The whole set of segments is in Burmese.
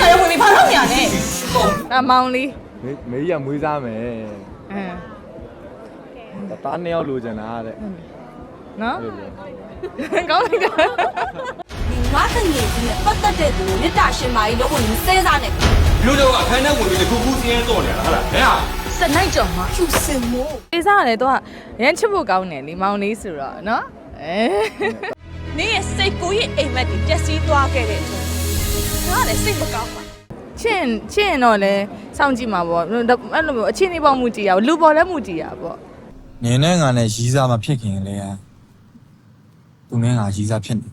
ကလည်းဝင်ပြီးဘာလို့မရလဲဒါမောင်လေးမေမေကြီးကမွေးစားမယ်အင်းတားနှစ်ယောက်လိုချင်တာတဲ့နော်အဲ့လိုပြောကောင်းလိုက်တာဒီငါတငယ်ကြီးနဲ့ပတ်သက်တဲ့သူကိုမေတ္တာရှင်မာကြီးလို့ဝင်မစဲစားနဲ့လူတို့ကခန်းထဲဝင်ပြီးတခုခုစင်းရဲတော့နေတာဟုတ်လားဟဲ့ဟာစနိုင်ကြော်မှာဖြူစင်မို့တေးစားရတယ်တော့ရမ်းချစ်ဖို့ကောင်းတယ်လीမောင်လေးဆိုတော့နော်အဲနင်းရဲ့စိတ်ကိုရဲ့အိမ်မက်ကြီးပျက်စီးသွားခဲ့တဲ့အတွက် ငါလည်းစိတ်မကောင်းပါချင်းချင်းတော့လဲစောင့်ကြည့်မှာပေါ့အဲ့လိုမျိုးအချင်းလေးပေါ့မူကြည့်ရအောင်လူပေါ်လည်းမူကြည့်ရပေါ့နင်းနဲ့ငါနဲ့ရီးစားမဖြစ်ခင်လေဟာသူနဲ့ငါရီးစားဖြစ်နေ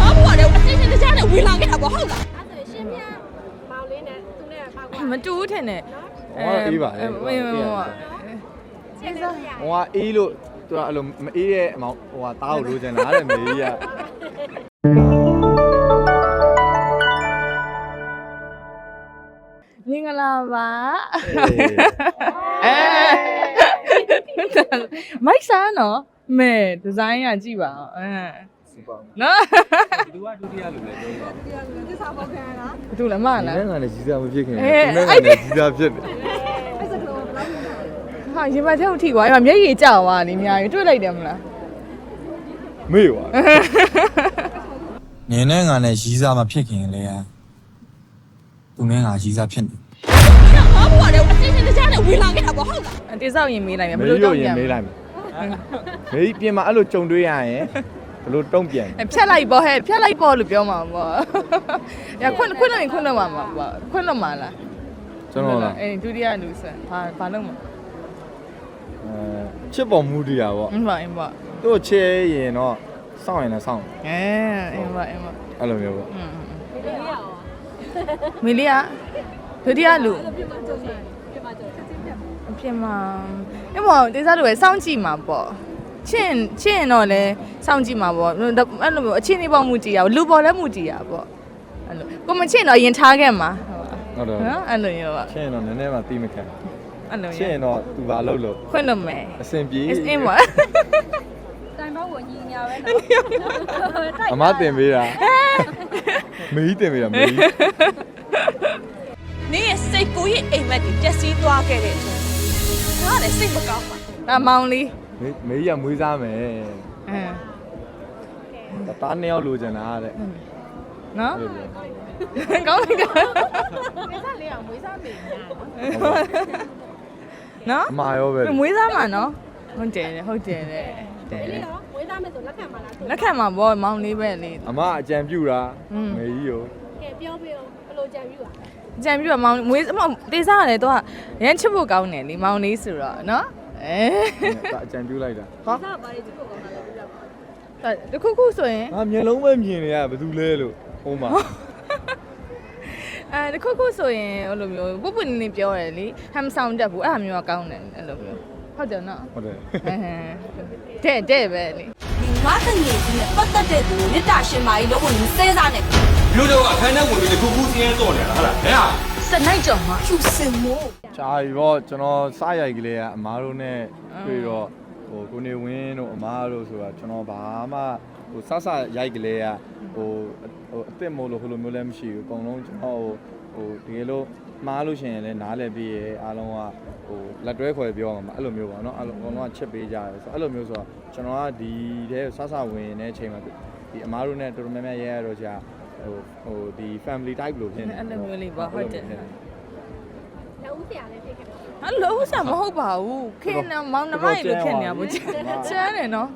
ငါဘွားလည်းတင်းတင်းကြပ်ကြပ်နဲ့ဝင်လာခဲ့တာပေါ့ဟုတ်လားမတူဘူးထင်တယ်ဟောအေးပါလေဝင်းဝင်းဝင်းဟိုကအေးလို့သူကအဲ့လိုမအေးတဲ့အမောင်ဟိုကတားကိုလိုချင်တာတဲ့မေကြီးက ပါအေးအဲမိုက်ဆာနော်မဲဒီဇိုင်းကကြည့်ပါအောင်အဲစူပါနော်သူကဒုတိယလူလည်းပြောတာဘာတူလဲမဒီလားနေ့ကလည်းကြီးစားမဖြစ်ခင်အေးဒီနေ့ကလည်းကြီးစားဖြစ်တယ်ဟာရင်မထဲကိုထိကွာအဲ့မှာမျက်ရည်ကျသွားတယ်အများကြီးတွေ့လိုက်တယ်မလားမေ့ပါနင်းနဲ့ငါနဲ့ရီးစားမဖြစ်ခင်လေဟာသူနဲ့ငါရီးစားဖြစ်နေငါ ဘွားလည်းတင်းတင်းကြပ်ကြပ်နဲ့ဝင်လာခဲ့တာပေါ့ဟုတ်လားအတေဆောက်ရင်မေးလိုက်မယ်ဘမေယ်လိုကြီးတော့ကိုရပြန်င်မေးလိုက်မယ်မေကြီးပြင်မှာအဲ့လိုကြုံတွေ့ရရင်ဘယ်လိုတုံ့ပြန်ဖြတ်လိုက်ပေါ့ဟဲ့ဖြတ်လိုက်ပေါ့လို့ပြောမှာပေါ့ရခွန်းခွန်းလို့ရင်ခွန်းလို့မှာပေါ့ခွန်းလို့မှာလားကျွန်တော်လားအေးဒုတိယလူဆန်ဘာဘာလို့မအဲချစ်ပေါ်မူတရားပေါ့အင်းပါအင်းပါသူ့ချဲရင်တော့စောင့်ရင်လည်းစောင့်အဲအင်းပါအင်းပါအဲ့လိုမျိုးပေါ့อืมမီလီယာ ဒုတိယလူပြင်မှာအဲ့မောတေးစားလို့ပဲစောင့်ကြည့်မှာပေါ့ချင်းချင်းတော့လဲစောင့်ကြည့်မှာပေါ့အဲ့လိုမျိုးအချင်းလေးပေါ့မူကြည့်ရအောင်လူပေါ်လည်းမူကြည့်ရပေါ့အဲ့လိုကိုမချင်းတော့ရင်ထားခဲ့မှာဟုတ်တယ်နော်အဲ့လိုမျိုးပါချစ်ရင်တော့နည်းနည်းမှတီးမခံအဲ့လိုချစ်ရမျိုးင်တော့သူဘာလုပ်လို့ခွင့်လို့မယ်အဆင်ပြေ is in ပါအမတင်ပေးတာမေကြီးတင်ပေးတာမေကြီး နင်းရဲ့စိတ်ကိုရဲ့အိမ်မက်ကြီးပျက်စီးသွားခဲ့တဲ့အတွက်ငါလည်းစိတ်မကောင်းပါဒါမောင်လေးမေမေကြီးကမွေးစားမယ်အင်းတားနှစ်ယောက်လိုချင်တာတဲ့နော်အဲ့လိုပြောကောင်းလိုက်တာနော်အမရောပဲမွေးသားမှာနော်ဟုတ်တယ်လေဟုတ်တယ်လေတယ်လေမွေးသားမယ်ဆိုလက်ခံမှာလားလက်ခံမှာပေါ့မောင်လေးပဲလေအမအကြံပြူတာอืมမေကြီးကို ကြံပြီးတော့မောင်မွေးမောင်တေးစားရတယ်တော့ရမ်းချစ်ဖို့ကောင်းတယ်လေမောင်လေးဆိုတော့နော်အဲဒါအကြံပြူလိုက်တာဟာတခုခုဆိုရင်ငါမျက်လုံးပဲမြင်နေရဘာလို့လဲလို့ဟိုမှာအဲတခုခုဆိုရင်ဟိုလိုမျိုးပုပ်ပွနေနေပြောတယ်လေဟမ်ဆောင်တက်ဘူးအဲ့ဟာမျိုးကကောင်းတယ်အဲ့လိုမျိုးဟုတ်တယ်နော်ဟုတ်တယ်တဲ့တဲ့ပဲလေဒီငါတငယ်ကြီးနဲ့ပတ်သက်တဲ့သူကိုမေတ္တာရှင်မာကြီးလို့ဝင်မစဲစားနဲ့ လူတို့ကခန်းထဲဝင်ပြီးတခုခုစင်းရဲတော့နေတာဟုတ်လားဟဲ့ဟာစနိုင်ကြော်မှာဖြူစင်မို့ချာပြီပေါ့ကျွန်တော်စရိုက်ကလေးကအမားတို့နဲ့တွေ့တော့ဟိုကိုနေဝင်းတို့အမားတို့ဆိုတာကျွန်တော်ဘာမှဟိုဆဆရိုက်ကလေးကဟိုဟိုအစ်စ်မို့လို့ဟိုလိုမျိုးလည်းမရှိဘူးအကုန်လုံးကျွန်တော်ဟိုတကယ်လို့မှားလို့ရှိရင်လည်းနားလည်ပြီးရဲအားလုံးကဟိုလက်တွဲခွဲပြောမှာအဲ့လိုမျိုးပေါ့နော်အဲ့လိုအကုန်လုံးကချစ်ပေးကြတယ်ဆိုတော့အဲ့လိုမျိုးဆိုတော့ကျွန်တော်ကဒီတဲဆဆဝင်နေတဲ့အချိန်မှာဒီအမားတို့နဲ့တော်တော်များများရဲရတော့ကြာ ဟိုဟိုဒီ family type လို့ဖြစ်နေအဲ့လိုမျိုးလေးပေါ့ဟုတ်တယ်ဖြစ်နေအလုံးစမဟုတ်ပါဘူးခင်နမောင်နှမကြီးလိုခင်နေရဘူးချမ်းတယ်နော်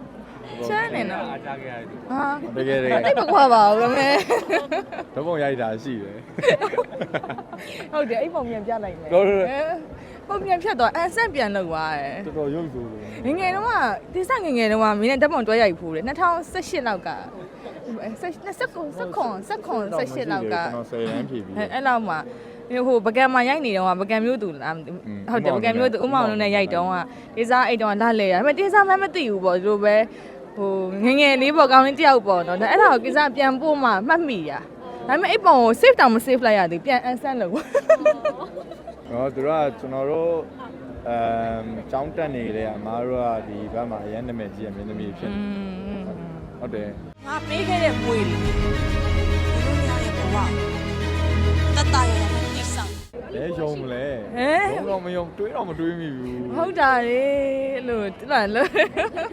ချမ်းတယ်နော်အားကြခဲ့ရတယ်ဟာတကယ်တကယ်တိတ်မခွာပါဘူးကမဲဓပုံရိုက်တာရှိတယ်ဟုတ်တယ်အဲ့ပုံပြန်ပြလိုက်မယ်တော်တော်ပုံပြန်ဖြတ်သွားအန်ဆက်ပြန်လောက်သွားတယ်တော်တော်ရုပ်ဆိုးတယ်ငငယ်တော့ကဒီစငငယ်တော့ကမင်းနဲ့ဓာတ်ပုံတွဲရိုက်ဖူးတယ်2018လောက်က29 29 29 18လောက်ကကျွန်တော်10ရန်ဖြည့်ပြီးအဲ့အဲ့လောက်မှာဟိုပကံမှာရိုက်နေတော့ကပကံမျိုးသူလားဟုတ်တယ်ပကံမျိုးသူဥမောင်လုံးနဲ့ရိုက်တော့ကတေးစားအိတ်တော့လာလေရဒါပေမဲ့တေးစားမှမသိဘူးပေါ့ဒီလိုပဲဟိုငငယ်လေးပေါ့ကောင်းလေးတယောက်ပေါ့နော်ဒါအဲ့ဒါကိုကိစ္စပြန်ပို့မှမှတ်မိရဒါပေမဲ့အိတ်ပုံကို save တောင်မ save လိုက်ရသေးပြန် unsend လုပ်တော့သူကကျွန်တော်တို့အမ်ចောင်းတက်နေလေအမားတို့ကဒီဘက်မှာအရန်နာမည်ကြီးရမင်းသမီးဖြစ်နေဟုတ်တယ် ငါပေးခဲ့တဲ့မွေလေးလူလူများရဲ့ဘဝတတရရဲ့တိဆောင်လဲယုံမလဲဟဲ့ ယုံတော့မယုံတွေးတော့မတွေးမိဘူးဟုတ်တာလေအဲ့လို့တိလာလို့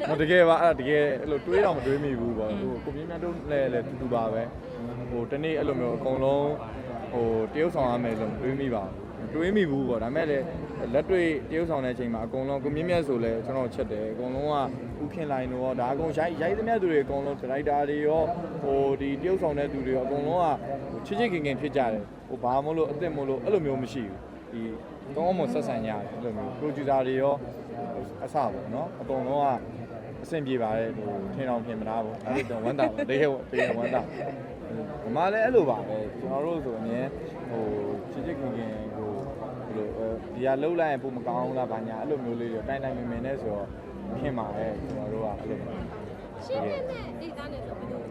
ဟောတကယ်ပါအဲ့ဒါတကယ်အဲ့လိုတွေးတော့မတွေးမိဘူးပေါ့ဟိုကိုပြင်းမြတ်တို့လည်းလည်းတူတူပါပဲ ဟိုတနေ့အဲ့လိုမျိုးအကုန်လုံးဟိုတရုပ်ဆောင်ရမယ်လို့တွေးမိပါဘူးတွေးမိဘူးပေါ့ဒါမဲ့လည်းလက်တွေ့တရုပ်ဆောင်တဲ့အချိန်မှာအကုန်လုံးကိုမြင့်မြတ်ဆိုလဲကျွန်တော်ချက်တယ်အကုန်လုံးကဥခင်လိုင်းတို့ရောဒါအကုန်ရိုက်ရိုက်သမျှသူတွေအကုန်လုံးဒရိုက်တာတွေရောဟိုဒီတရုပ်ဆောင်တဲ့သူတွေရောအကုန်လုံးကချစ်ချစ်ခင်ခင်ဖြစ်ကြတယ်ဟိုဘာမို့လို့အစ်စ်မို့လို့အဲ့လိုမျိုးမရှိဘူးဒီကောင်းကောင်းမွန်ဆက်ဆံကြတယ်အဲ့လိုမျိုး producer တွေရောအဆပေါ့နော်အကုန်လုံးကအဆင်ပြေပါတယ်ဟိုထင်အောင်ထင်မလားပေါ့အဲ့ဒါတော့ဝမ်းသာတကယ်တကယ်ဝမ်းသာ ဒီမှာလည်းအဲ့လိုပါပဲကျွန်တော်တို့ဆိုအမြဲဟိုချစ်ချစ်ခင်ခင်ဟိုဘယ်လိုဒီဟာလှုပ်လိုက်ရင်ပုံမကောင်းလားဗာညာအဲ့လိုမျိုးလေးတွေတိုင်တိုင်မင်မင်နဲ့ဆိုတော့ခင်ပါတယ်ကျွန်တော်တို့ကအဲ့လိုရှင်းနေတဲ့ဒေသနဲ့ဆိုပြီးတော့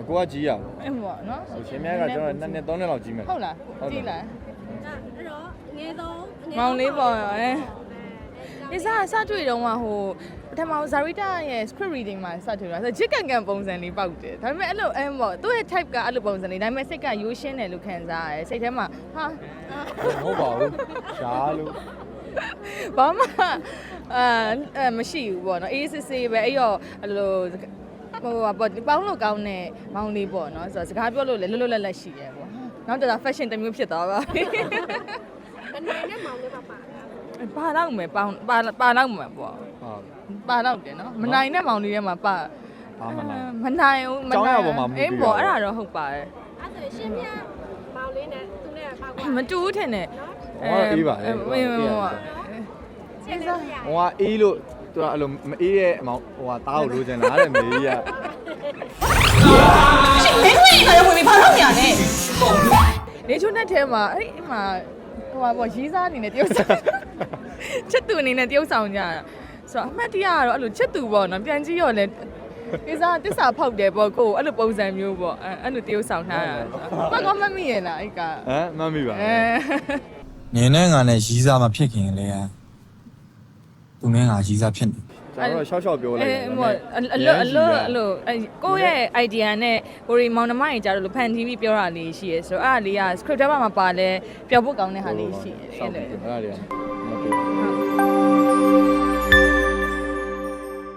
အကိုကကြီးရပါအဲ့ပေါ့နော်ဟိုရှင်မြတ်ကကျွန်တော်နှစ်နှစ်သုံးနှစ်လောက်ကြီးမယ်ဟုတ်လားကြည့်လားအဲ့တော့ငယ်ဆုံးမောင်လေးပေါ့အဲဒီစားစတွေ့တော့ဟို ပထမဇာရီတာရဲ့ script reading မှာစတွေ့တာဆိုချစ်ကန်ကန်ပုံစံလေးပေါက်တယ်ဒါပေမဲ့အဲ့လိုအဲပေါ့သူ့ရဲ့ type ကအဲ့လိုပုံစံလေးဒါပေမဲ့စိတ်ကရိုးရှင်းတယ်လို့ခံစားရတယ်စိတ်ထဲမှာဟာဟုတ်ပါဘူးရှားလို့ဘာမှအာအဲမရှိဘူးပေါ့နော်အေးစစ်စစ်ပဲအဲ့ရောအဲ့လိုဟိုပေါ့ဒီပေါင်းလို့ကောင်းတဲ့မောင်လေးပေါ့နော်ဆိုတော့စကားပြောလို့လည်းလွတ်လွတ်လပ်လပ်ရှိရဲပေါ့နောက်တော့ fashion တစ်မျိုးဖြစ်သွားပါပြီအနိုင်နဲ့မောင်လေးပါပါ ပါတော့မယ်ပေါင်းပါပါတော့မယ်ပေါ့ဟုတ်ပါတော့တယ်နော်မနိုင်တဲ့မောင်လေးထဲမှာပါဘာမှမနိုင်မနိုင်ဘူးမကျောင်းနိုင်ရပေါ်မှာမူတည်အေးပေါ့တာအဲ့ဒါတော့ဟုတ်ပါတယ်အဲ့ဆိုရင်ရှင်းပြမောင်လေးနဲ့သူနဲ့ပါကွာမတူဘူးထင်တယ်ဟောအေးပါလေဟိုဟိုရှင်းပြရဟိုကအေးလို့သူကအဲ့လိုမအေးရဲ့အမောင်ဟိုကတားကိုလိုချင်တာတဲ့မေကြီးကနေချုံနဲ့ထဲမှာအဲ့ဒီမှာဟိုပါပေါ့ရေးစားအနေနဲ့တယောက်ဆောင် ချက်သူအနေနဲ့တယောက်ဆောင်ကြတာဆိုတော့အမှတ်တရကတော့အဲ့လိုချက်သူပေါ့နော်ပြန်ကြည့်ရောလဲကိစားတစ္ဆာဖောက်တယ်ပေါ့ကိုအဲ့လိုပုံစံမျိုးပေါ့အဲ့အဲ့လိုတယောက်ဆောင်ထားတာဘာကမမိရလားအဲ့ကဟမ်မမိပါအဲနင်းနဲ့ငါနဲ့ရီးစားမဖြစ်ခင်လေသူနဲ့ငါရီးစားဖြစ်နေ ကျွန်တော်တို့ရှောက်ရှောက်ပြောလိုက်အဲတယ်ဟိုအလိုအလိုအလိုအဲကိုယ့်ရဲ့ idea နဲ့ကိုရီမောင်နှမကြီးကြတော့လို့ဖန်တီးပြီးပြောတာလေးရှိရဲဆိုတော့အဲ့ဒါလေးက script ထဲမှာမပါလဲပျော်ဖို့ကောင်းတဲ့ဟာလေးရှိရဲရှောက်အဲ့ပြီးလိုအဲ့ဒါတွေကမဟုတ်ဘူး